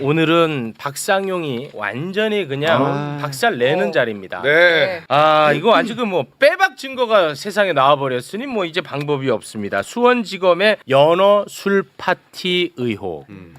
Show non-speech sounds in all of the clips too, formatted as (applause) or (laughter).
오늘은 박상용이 완전히 그냥 아. 박살 내는 어. 자리입니다. 네. 아 이거 아주 그뭐 빼박 증거가 세상에 나와버렸으니 뭐 이제 방법이 없습니다. 수원지검의 연어 술 파티 의혹. 음.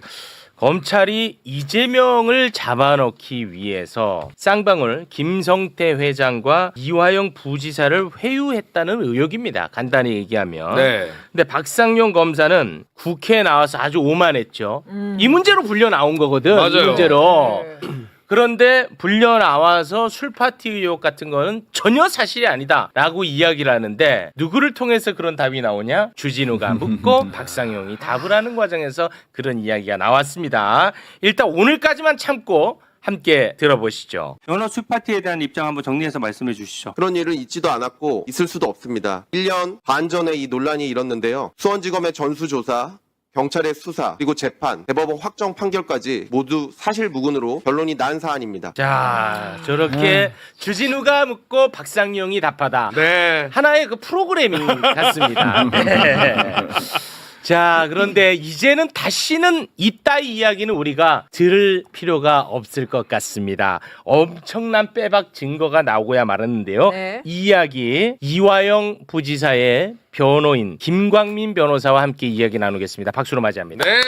검찰이 이재명을 잡아넣기 위해서 쌍방울 김성태 회장과 이화영 부지사를 회유했다는 의혹입니다. 간단히 얘기하면. 네. 근데 박상용 검사는 국회에 나와서 아주 오만했죠. 이 문제로 불려 나온 거거든. 이 맞아요. 문제로. 네. 그런데 불려 나와서 술 파티 의혹 같은 거는 전혀 사실이 아니다라고 이야기를 하는데 누구를 통해서 그런 답이 나오냐? 주진우가 묻고 (laughs) 박상용이 답을 하는 과정에서 그런 이야기가 나왔습니다. 일단 오늘까지만 참고 함께 들어보시죠. 연어 술파티에 대한 입장 한번 정리해서 말씀해 주시죠. 그런 일은 있지도 않았고 있을 수도 없습니다. 1년 반 전에 이 논란이 일었는데요. 수원지검의 전수조사, 경찰의 수사, 그리고 재판, 대법원 확정 판결까지 모두 사실무근으로 결론이 난 사안입니다. 자, 저렇게 주진우가 묻고 박상용이 답하다. 네. 하나의 그 프로그래밍 (laughs) 같습니다. 네. 자, 그런데 이제는 다시는 이따위 이야기는 우리가 들을 필요가 없을 것 같습니다. 엄청난 빼박 증거가 나오고야 말았는데요. 네. 이 이야기 이화영 부지사의 변호인 김광민 변호사와 함께 이야기 나누겠습니다. 박수로 맞이합니다. 네.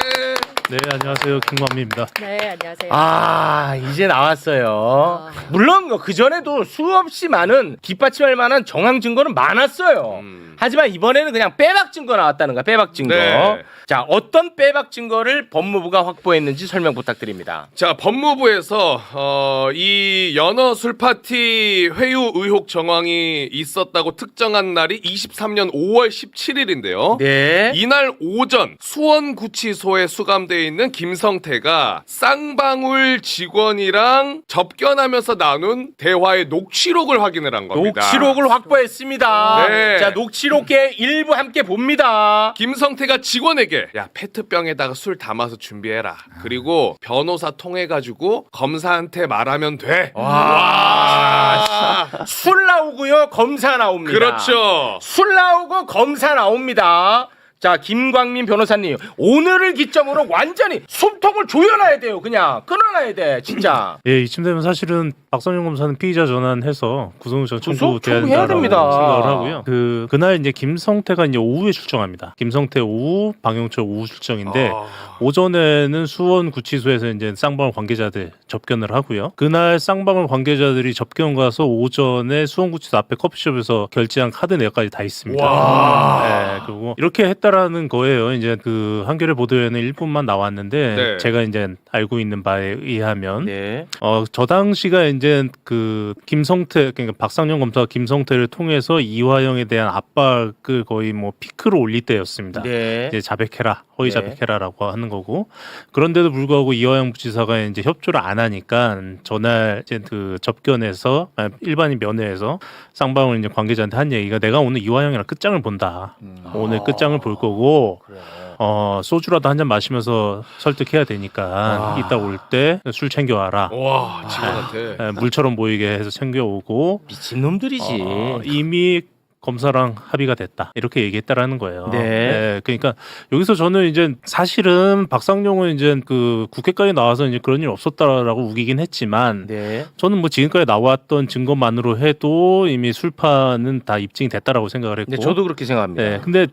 네, 안녕하세요. 김광민입니다. 네, 안녕하세요. 아 이제 나왔어요. 아. 물론 그 전에도 수없이 많은 뒷받침할 만한 정황 증거는 많았어요. 음. 하지만 이번에는 그냥 빼박 증거 나왔다는 거야. 빼박 증거. 네. 자 어떤 빼박 증거를 법무부가 확보했는지 설명 부탁드립니다. 자, 법무부에서 어, 이 연어 술 파티 회유 의혹 정황이 있었다고 특정한 날이 23년 5월 17일인데요. 네. 이날 오전 수원구치소에 수감되어 있는 김성태가 쌍방울 직원이랑 접견하면서 나눈 대화의 녹취록을 확인을 한 겁니다. 녹취록을 확보했습니다. 네. 자 녹취 록의 일부 함께 봅니다. 김성태가 직원에게 야 페트병에다가 술 담아서 준비해라. 그리고 변호사 통해 가지고 검사한테 말하면 돼. 와. 술 나오고요. 검사 나옵니다. 그렇죠. 술 나오고 검사 나옵니다. 자, 김광민 변호사님, 오늘을 기점으로 완전히 숨통을 조여놔야 돼요. 그냥 끊어놔야 돼, 진짜. (clears throat) 예, 이쯤 되면 사실은 박성용 검사는 피의자 전환해서 구속영장 구속 청구돼야 청구해야 된다라고 됩니다. 생각을 하고요. 그 그날 이제 김성태가 이제 오후에 출정합니다. 김성태 오후, 방영철 오후 출정인데 아. 오전에는 수원 구치소에서 이제 쌍방울 관계자들 접견을 하고요. 그날 쌍방울 관계자들이 접견 가서 오전에 수원 구치소 앞에 커피숍에서 결제한 카드 내역까지 다 있습니다. 와. 네, 그리고 이렇게 했다 라는 거예요. 이제 그 한겨레 보도에는 일부만 나왔는데 네. 제가 이제 알고 있는 바에 의하면 네. 어, 저 당시가 이제 그 김성태 그러니까 박상영 검사가 김성태를 통해서 이화영에 대한 압박을 거의 뭐 피크로 올릴 때였습니다. 네. 이제 자백해라 허위 네. 자백해라라고 하는 거고 그런데도 불구하고 이화영 부지사가 이제 협조를 안 하니까 전날 이제 그 접견에서 아, 일반인 면회에서 쌍방울 이제 관계자한테 한 얘기가 내가 오늘 이화영이랑 끝장을 본다 오늘 끝장을 볼 거고 그래. 어 소주라도 한 잔 마시면서 설득해야 되니까 와. 이따 올 때 술 챙겨와라 와, 직원한테. 에, 물처럼 보이게 해서 챙겨오고 미친 놈들이지. 어, 이미 검사랑 합의가 됐다 이렇게 얘기했다라는 거예요. 네. 그러니까 여기서 저는 이제 사실은 박상용은 이제 그 국회까지 나와서 이제 그런 일 없었다라고 우기긴 했지만 네. 저는 뭐 지금까지 나왔던 증거만으로 해도 이미 술파는 다 입증이 됐다라고 생각을 했고. 네, 저도 그렇게 생각합니다. 네, 근데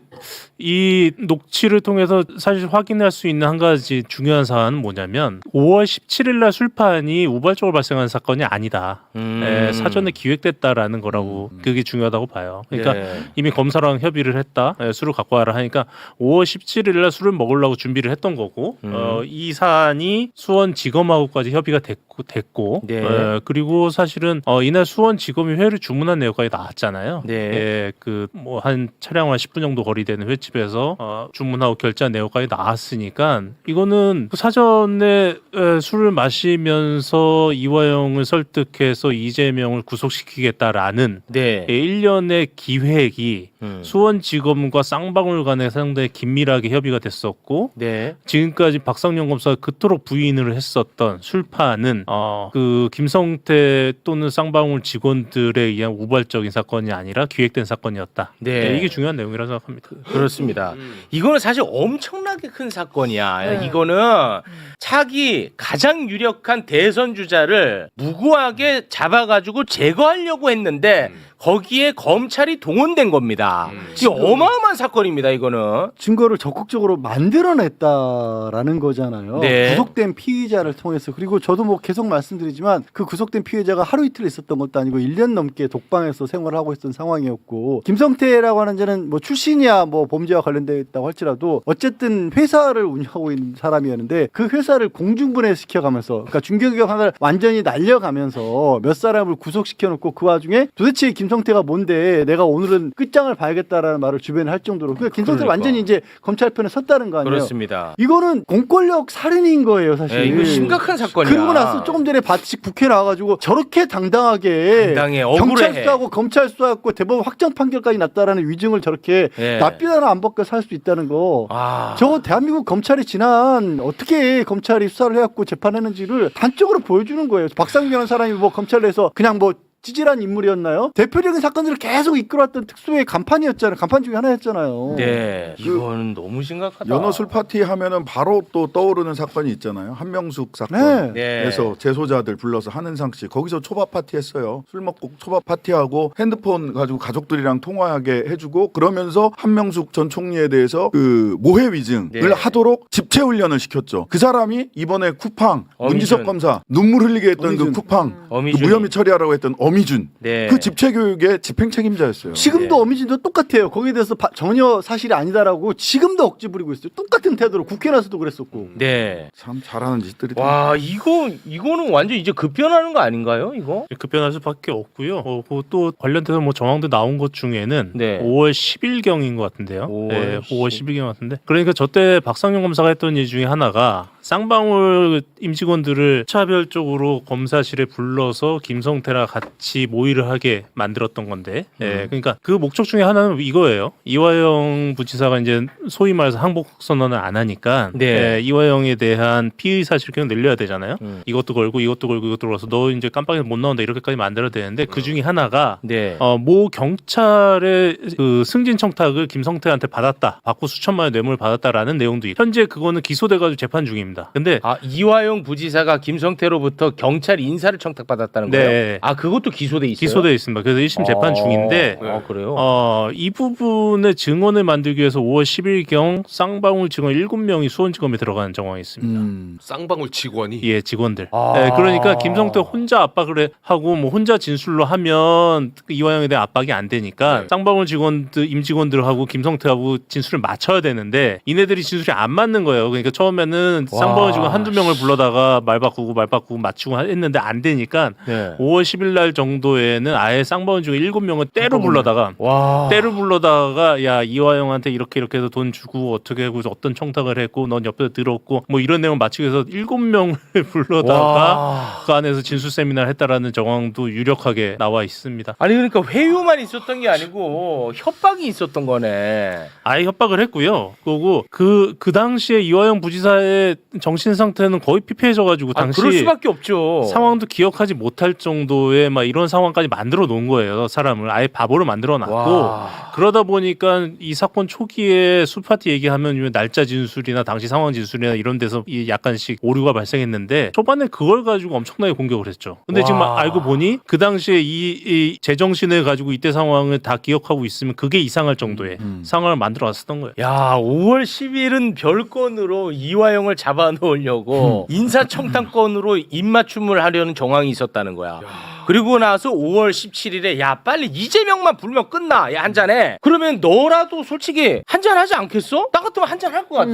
이 녹취를 통해서 사실 확인할 수 있는 한 가지 중요한 사안은 뭐냐면 5월 17일 날 술판이 우발적으로 발생한 사건이 아니다. 음. 예, 사전에 기획됐다라는 거라고 그게 중요하다고 봐요. 그러니까 네. 이미 검사랑 협의를 했다. 예, 술을 갖고 와라 하니까 5월 17일 날 술을 먹으려고 준비를 했던 거고 음. 어, 이 사안이 수원 지검하고까지 협의가 됐고 됐고 네. 예, 그리고 사실은 어, 이날 수원 지검이 회를 주문한 내역까지 나왔잖아요. 네. 예, 그 뭐 한 차량 한 10분 정도 거리 되는 횟집에서 어, 주문하고 결제한 내역까지 나왔으니까 이거는 그 사전에 에, 술을 마시면서 이화영을 설득해서 이재명을 구속시키겠다라는 네. 예, 일련의 기 획이 음. 수원지검과 쌍방울 간에 상당히 긴밀하게 협의가 됐었고 네. 지금까지 박상용 검사가 그토록 부인을 했었던 술파는 어, 그 김성태 또는 쌍방울 직원들에 의한 우발적인 사건이 아니라 기획된 사건이었다. 네. 이게 중요한 내용이라고 생각합니다. 그렇습니다. 음. 이거는 사실 엄청나게 큰 사건이야. 네. 이거는 차기 가장 유력한 대선 주자를 무고하게 잡아가지고 제거하려고 했는데 음. 거기에 검찰이 동원된 겁니다. 음. 이 어마어마한 사건입니다. 이거는. 증거를 적극적으로 만들어냈다라는 거잖아요. 네. 구속된 피의자를 통해서 그리고 저도 뭐 계속 말씀드리지만 그 구속된 피의자가 하루 이틀 있었던 것도 아니고 1년 넘게 독방에서 생활을 하고 있었던 상황이었고 김성태라고 하는 자는 뭐 출신이야 뭐 범죄와 관련되어 있다고 할지라도 어쨌든 회사를 운영하고 있는 사람이었는데 그 회사를 공중분해 시켜가면서 그러니까 중견기업 하나를 완전히 날려가면서 몇 사람을 구속시켜 놓고 그 와중에 도대체 김성태가 뭔데 내가 오늘은 끝장을 봐야겠다라는 말을 주변에 할 정도로 그러니까 김성태 가 그러니까. 완전히 이제 검찰 편에 섰다는 거 아니에요. 그렇습니다. 이거는 공권력 살인인 거예요, 사실. 예, 이거 심각한 사건이야. 그러고 나서 조금 전에 바치 국회 나와가지고 저렇게 당당하게 당당해, 경찰 억울해. 수사하고 검찰 수사하고 대법원 확정 판결까지 났다라는 위증을 저렇게 예. 낯빛 하나 안 벗겨 살 수 있다는 거. 아. 저거 대한민국 검찰이 지난 어떻게 검찰이 수사를 해갖고 재판했는지를 단적으로 보여주는 거예요. 박상민이라는 사람이 뭐 검찰 내에서 그냥 뭐 찌질한 인물이었나요? 대표적인 사건들을 계속 이끌어왔던 특수의 간판이었잖아요. 간판 중에 하나였잖아요. 네. 그 이거는 너무 심각하다. 연어 술 파티 하면은 바로 또 떠오르는 사건이 있잖아요. 한명숙 네. 사건. 네. 에서 재소자들 불러서 한은상 씨 거기서 초밥 파티 했어요. 술 먹고 초밥 파티하고 핸드폰 가지고 가족들이랑 통화하게 해주고 그러면서 한명숙 전 총리에 대해서 그 모해 위증을 네. 하도록 집체 훈련을 시켰죠. 그 사람이 이번에 쿠팡 어미준. 문지석 검사 눈물 흘리게 했던 어미준. 그 쿠팡 그 어미준이. 무혐의 처리하라고 했던 어 미준 네. 그 집체 교육의 집행 책임자였어요. 지금도 네. 어미진도 똑같아요. 거기에 대해서 바- 전혀 사실이 아니다라고 지금도 억지 부리고 있어요. 똑같은 태도로 국회 나서도 그랬었고. 네. 참 잘하는 짓들이 와, 이거 이거는 완전 이제 급변하는 거 아닌가요? 이거? 급변할 수밖에 없고요. 어, 그또 관련돼서 뭐 정황도 나온 것 중에는 네. 5월 10일 경인 것 같은데요. 5월 네, 5월 10일 경 같은데. 그러니까 저때 박상용 검사가 했던 일 중에 하나가 쌍방울 임직원들을 차별적으로 검사실에 불러서 김성태랑 같이 모의를 하게 만들었던 건데. 음. 네, 그러니까 그 목적 중에 하나는 이거예요. 이화영 부지사가 이제 소위 말해서 항복 선언을 안 하니까 네. 네, 이화영에 대한 피의 사실을 늘려야 되잖아요. 음. 이것도 걸고 이것도 걸고 이것도 걸어서 너 이제 깜빡이서 못 나온다 이렇게까지 만들어야 되는데 그 중에 하나가 네. 어, 모 경찰의 그 승진 청탁을 김성태한테 받았다 받고 수천만 원 뇌물 받았다라는 내용도 있. 현재 그거는 기소돼가지고 재판 중입니다. 근데 아 이화영 부지사가 김성태로부터 경찰 인사를 청탁받았다는 네. 거예요? 아 그것도 기소돼 있어요? 기소돼 있습니다. 그래서 1심 재판 어, 중인데 아 그래요? 어, 이 부분의 증언을 만들기 위해서 5월 10일 경 쌍방울 직원 7명이 수원지검에 들어가는 정황이 있습니다. 음. 쌍방울 직원이 예, 직원들. 아. 네, 그러니까 김성태 혼자 압박을 해- 하고 뭐 혼자 진술로 하면 그 이화영에 대한 압박이 안 되니까 네. 쌍방울 직원들 임직원들하고 김성태하고 진술을 맞춰야 되는데 이네들이 진술이 안 맞는 거예요. 그러니까 처음에는 와. 쌍방울 직원 한두 명을 불러다가 말 바꾸고 말 바꾸고 맞추고 했는데 안 되니까 네. 5월 10일 날 정도에는 아예 쌍방울 직원 7명을 때로 불러다가 와. 때를 불러다가 야 이화영한테 이렇게 이렇게 해서 돈 주고 어떻게 하고 어떤 청탁을 했고 넌 옆에서 들었고 뭐 이런 내용 맞추기 위해서 일곱 명을 (laughs) 불러다가 와. 그 안에서 진술 세미나를 했다라는 정황도 유력하게 나와 있습니다. 아니 그러니까 회유만 있었던 게 아니고 협박이 있었던 거네. 아예 협박을 했고요. 그리고 그 그 당시에 이화영 부지사의 정신 상태는 거의 피폐해져가지고 아, 당시 그럴 수밖에 없죠. 상황도 기억하지 못할 정도의 막 이런 상황까지 만들어 놓은 거예요. 사람을 아예 바보로 만들어 놨고 와. 그러다 보니까 이 사건 초기에 술파티 얘기하면 이 날짜 진술이나 당시 상황 진술이나 이런 데서 이 약간씩 오류가 발생했는데 초반에 그걸 가지고 엄청나게 공격을 했죠. 근데 지금 와. 알고 보니 그 당시에 이, 이 제정신을 가지고 이때 상황을 다 기억하고 있으면 그게 이상할 정도의 음. 상황을 만들어 놨었던 거예요. 야, 5월 10일은 별건으로 이화영을 잡아 놓으려고 인사청탁건으로 입맞춤을 하려는 정황이 있었다는 거야. 그리고 나서 5월 17일에 야 빨리 이재명만 불면 끝나 야 한잔해 그러면 너라도 솔직히 한잔 하지 않겠어? 나 같으면 한잔 할 것 같아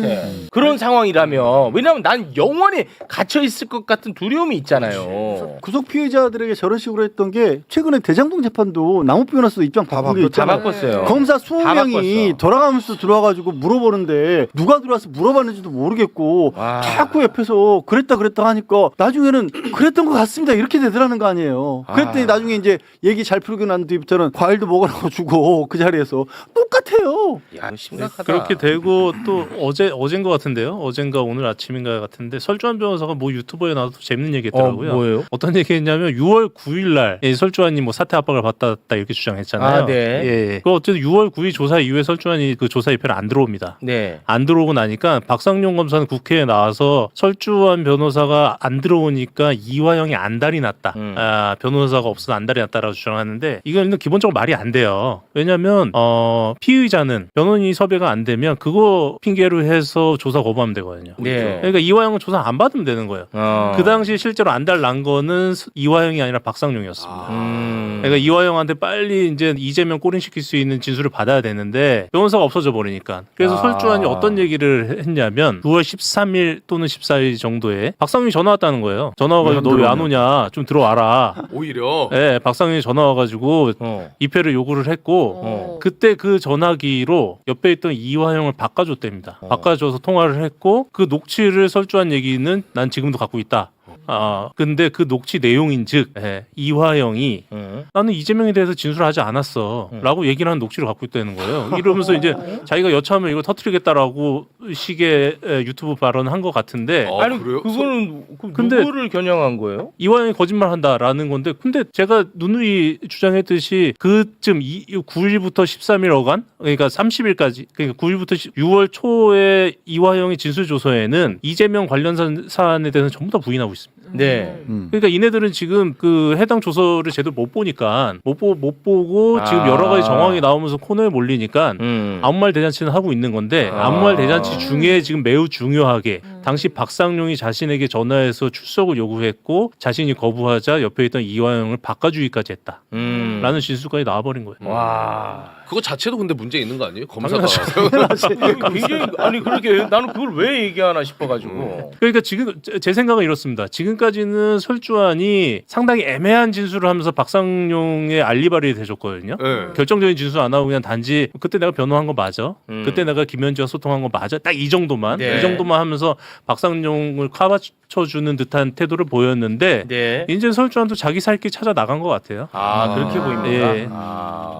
그런 상황이라면 왜냐면 난 영원히 갇혀 있을 것 같은 두려움이 있잖아요 구속 피의자들에게 저런 식으로 했던 게 최근에 대장동 재판도 남욱 변호사도 입장 바꾼 게 다 있잖아요. 바꿨어요 검사 다 20명이 바꿨어. 돌아가면서 들어와가지고 물어보는데 누가 들어와서 물어봤는지도 모르겠고 와. 자꾸 옆에서 그랬다 그랬다 하니까 나중에는 (clears throat) 그랬던 것 같습니다 이렇게 되더라는 거 아니에요. 아니에요. 그랬더니 아. 나중에 이제 얘기 잘 풀고 난 뒤부터는 과일도 먹으라고 (laughs) 주고 그 자리에서 똑같아요. 야, 심각하다. 그렇게 되고 또 어제 어젠 것 같은데요. 어젠가 오늘 아침인가 같은데 설주환 변호사가 뭐 유튜버에 나와서 재밌는 어, 얘기했더라고요. 뭐예요? 어떤 얘기했냐면 6월 9일 날 예, 설주환이 뭐 사퇴 압박을 받았다 이렇게 주장했잖아요. 아, 네. 예. 그 어쨌든 6월 9일 조사 이후에 설주환이 그 조사 입회를 안 들어옵니다. 네. 안 들어오고 나니까 박상용 검사는 국회에 나와서 설주환 변호사가 안 들어오니까 이화영이 안달이 났다. 음. 아, 변 호사가 없어서 안달이 났다라고 주장하는데 이건 일단 기본적으로 말이 안 돼요. 왜냐하면 어, 피의자는 변호인이 섭외가 안 되면 그거 핑계로 해서 조사 거부하면 되거든요. 네. 그러니까 이화영은 조사 안 받으면 되는 거예요. 어. 그 당시 실제로 안달 난 거는 이화영이 아니라 박상용이었습니다. 음. 그러니까 이화영한테 빨리 이제 이재명 꼬린시킬 수 있는 진술을 받아야 되는데 변호사가 없어져 버리니까 그래서 아. 설주환이 어떤 얘기를 했냐면 9월 13일 또는 14일 정도에 박상용이 전화 왔다는 거예요. 전화 와가지고 너 왜 안 오냐 좀 들어와라. 오히려 예, 박상용이 전화 와가지고 어. 입회를 요구를 했고 어. 그때 그 전화기로 옆에 있던 이화영을 바꿔줬답니다. 어. 바꿔줘서 통화를 했고 그 녹취를 설주한 얘기는 난 지금도 갖고 있다. 아 근데 그 녹취 내용인즉 예, 이화영이 음. 나는 이재명에 대해서 진술하지 않았어라고 얘기를 하는 녹취를 갖고 있다는 거예요. (laughs) 이러면서 이제 자기가 여차하면 이거 터트리겠다라고 식의 에, 유튜브 발언을 한 것 같은데 어, 아니 그래요? 그거는 그 근데- 누구를 겨냥한 거예요? 이화영이 거짓말한다라는 건데 근데 제가 누누이 주장했듯이 그쯤 이, 9일부터 13일 어간 그러니까 30일까지 그러니까 9일부터 6월 초에 이화영의 진술 조서에는 이재명 관련 사- 사안에 대해서는 전부 다 부인하고 있습니다. 네. 음. 그러니까 이네들은 지금 그 해당 조서를 제대로 못 보니까 못, 보, 못 보고 지금 아. 여러 가지 정황이 나오면서 코너에 몰리니까 음. 아무 말 대잔치는 하고 있는 건데 아. 아무 말 대잔치 중에 지금 매우 중요하게 당시 박상용이 자신에게 전화해서 출석을 요구했고 자신이 거부하자 옆에 있던 이화영을 바꿔주기까지 했다. 음. 라는 진술까지 나와버린 거예요. 와. 그거 자체도 근데 문제 있는 거 아니에요? 검사가 (laughs) 굉장히 아니 그렇게 나는 그걸 왜 얘기하나 싶어가지고. 그러니까 지금 제- 제 생각은 이렇습니다. 지금까지는 설주환이 상당히 애매한 진술을 하면서 박상용의 알리바리를 대줬거든요. 네. 결정적인 진술 안 하고 그냥 단지 그때 내가 변호한 거 맞아. 음. 그때 내가 김현지와 소통한 거 맞아. 딱 이 정도만 네. 이 정도만 하면서 박상용을 카바쳐주는 듯한 태도를 보였는데 네. 이제 설주환도 자기 살 길 찾아 나간 것 같아요. 아, 그렇게 보입니다. 예. 아.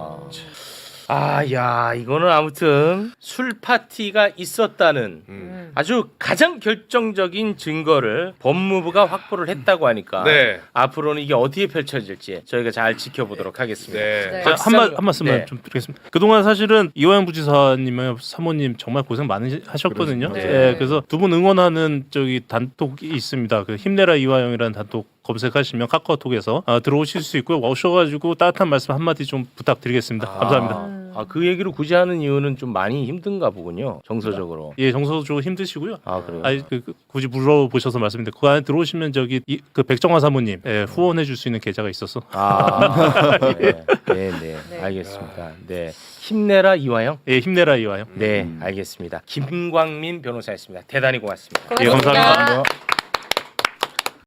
아, 야, 이거는 아무튼 술 파티가 있었다는 음. 아주 가장 결정적인 증거를 법무부가 확보를 했다고 하니까 네. 앞으로는 이게 어디에 펼쳐질지 저희가 잘 지켜보도록 하겠습니다. 네. 네. 자, 한, 말, 한 말씀만 네. 좀 드리겠습니다. 그동안 사실은 이화영 부지사님의 사모님 정말 고생 많으셨거든요. 그렇습니다. 예, 네. 그래서 두 분 응원하는 저기 단톡이 있습니다. 그 힘내라 이화영이라는 단톡 검색하시면 카카오톡에서 아, 들어오실 수 있고요. 오셔가지고 따뜻한 말씀 한마디 좀 부탁드리겠습니다. 감사합니다. 아, 그 얘기를 굳이 하는 이유는 좀 많이 힘든가 보군요. 정서적으로. 예, 정서적으로 힘드시고요. 아, 그래요. 아니 그, 그 굳이 물어보셔서 말씀드린데 그 안에 들어오시면 저기 이, 그 백정화 사모님 예, 후원해 줄 수 있는 계좌가 있어서 아, 네, (laughs) 네, 네, 네. 알겠습니다. 네, 힘내라 이화영. 예, 힘내라 이화영. 네, 알겠습니다. 김광민 변호사였습니다. 대단히 고맙습니다. 예, 감사합니다. 고맙습니다.